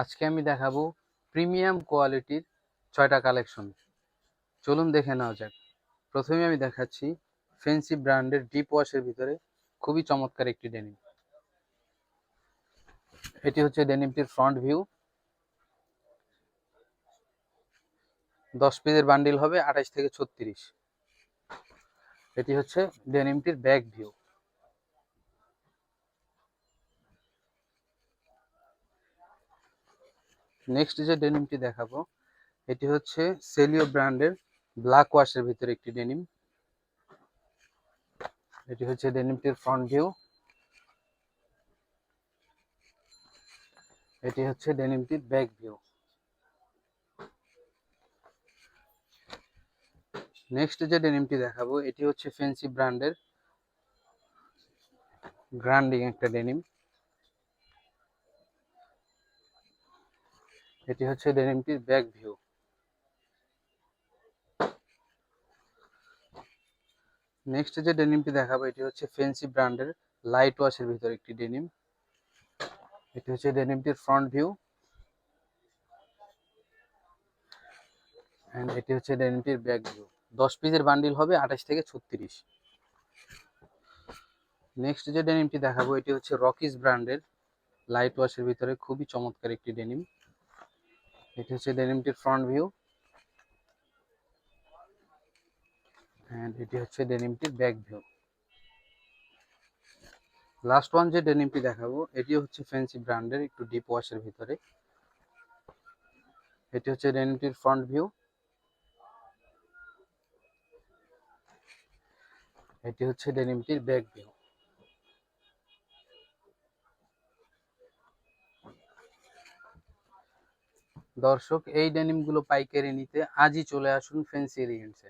আজকে আমি দেখাবো প্রিমিয়াম কোয়ালিটির ছয়টা কালেকশন। চলুন দেখে নেওয়া যাক। প্রথমে আমি দেখাচ্ছি ফেন্সি ব্র্যান্ডের ডিপ ওয়াশের ভিতরে খুবই চমৎকার একটি ডেনিম এটি হচ্ছে ডেনিমটির ফ্রন্ট ভিউ দশ পিসের বান্ডিল হবে আঠাশ থেকে ছত্রিশ। এটি হচ্ছে ডেনিমটির ব্যাক ভিউ নেক্সট যে ডেনিমটি দেখাবো, এটি হচ্ছে সেলিও ব্র্যান্ডের ব্ল্যাক ওয়াশের ভিতরে একটি ডেনিম এটি হচ্ছে ডেনিমটির ফ্রন্ট ভিউ এটি হচ্ছে ডেনিমটির ব্যাক ভিউ নেক্সট যে ডেনিমটি দেখাবো, এটি হচ্ছে ফেন্সি ব্র্যান্ডের গ্র্যান্ডিং একটা ডেনিম এটি হচ্ছে ডেনিমটির ব্যাক ভিউ। নেক্সট যে ডেনিমটি দেখাবো, এটি হচ্ছে ফেন্সি ব্র্যান্ডের লাইট ওয়াশের ভিতরে একটি ডেনিম। এটি হচ্ছে ডেনিমটির ফ্রন্ট ভিউ এন্ড এটি হচ্ছে ডেনিমটির ব্যাক ভিউ দশ পিসের বান্ডিল হবে আঠাশ থেকে ছত্রিশ। নেক্সট যে ডেনিমটি দেখাবো, এটি হচ্ছে রকিস ব্র্যান্ডের লাইট ওয়াশের ভিতরে খুবই চমৎকার একটি ডেনিম। এটি হচ্ছে ডেনিমটির ফ্রন্ট ভিউ এন্ড এটি হচ্ছে ডেনিমটির ব্যাক ভিউ লাস্ট ওয়ান যে ডেনিমটি দেখাবো, এটি হচ্ছে ফ্যান্সি ব্র্যান্ডের একটু ডিপ ওয়াশের ভিতরে। এটি হচ্ছে ডেনিমটির ফ্রন্ট ভিউ এটি হচ্ছে ডেনিমটির ব্যাক ভিউ দর্শক এই ডেনিমগুলো পাইকারি নিতে আজই চলে আসুন ফ্যান্সি রিয়েন্টসে